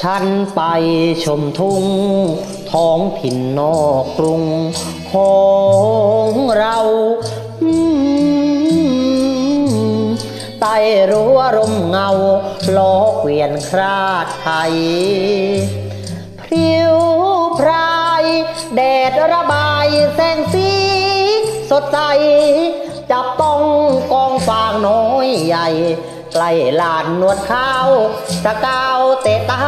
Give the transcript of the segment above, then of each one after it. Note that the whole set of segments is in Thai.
ฉันไปชมทุ่งท้องถิ่นนอกกรุงของเราใต้รั้วร่มเงาล้อเกวียนคราดไทยพริ้วพรายแดดระบายแสงสี สดใส จับต้องกองฟางน้อยใหญ่ ใกล้ลานนวดข้าวตะกาวเตะตา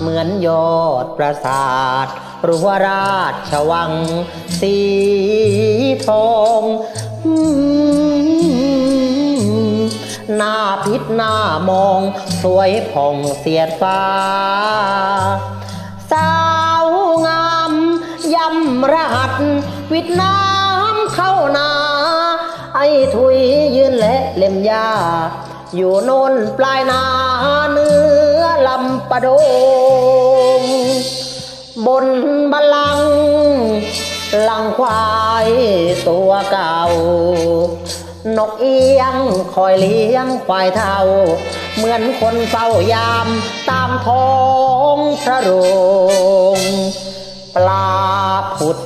เหมือนยอดปราสาทรั้วราชวัง สีทองหน้าพิษหน้ามอง สวยผ่องเสียดฟ้า สาวงามยำรหัส วิดน้ำเข้านา ไอ้ถุย เล่มยาอยู่โน่นปลายนาเนื้อลำปะโดงบนบัลลังก์ลังควายตัวเก่านกเอียงคอยเลี้ยงควายเท่า เหมือนคนเฝ้ายามตามท้องพระโรงปลาผุด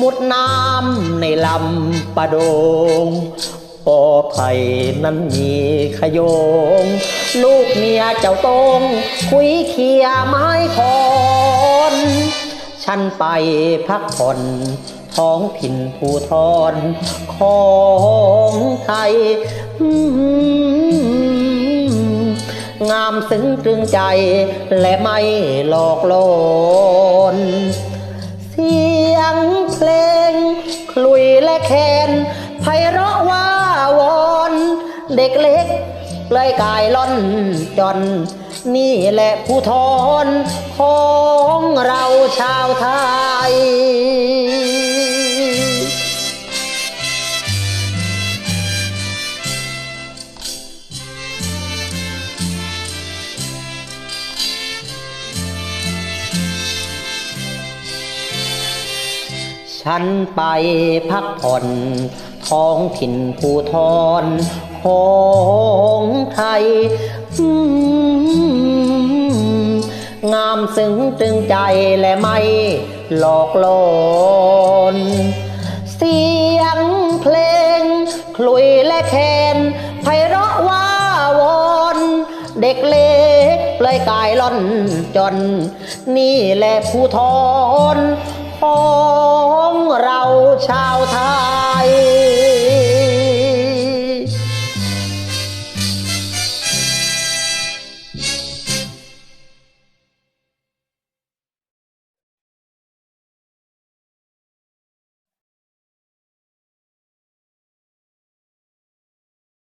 มุดน้ำในลำปะโดง ปอไผ่นั้นมีขยง ลูกเมียเจ้าตงคุยเคียไม้คอนฉันไปพักผ่อนท้องถิ่นภูทรของไทย งามซึ้งตรึงใจและไม่หลอกลนเสียงเพลง คลุยและแคนไพเราะว่า เด็กเล็กเปลอยกายล่อนจอน นี่แหละผู้ทอนของเราชาวไทย ฉันไปพักผ่อน ทองถิ่นภูทรของไทยอืมงามซึ้งตึงใจและไม่หลอกลนเสียงเพลงคลุยและแคนไพเราะว่าวอนเด็กเล็กเปลอยกายล่อนจน นี่แหละผู้ทอนของเราชาวไทย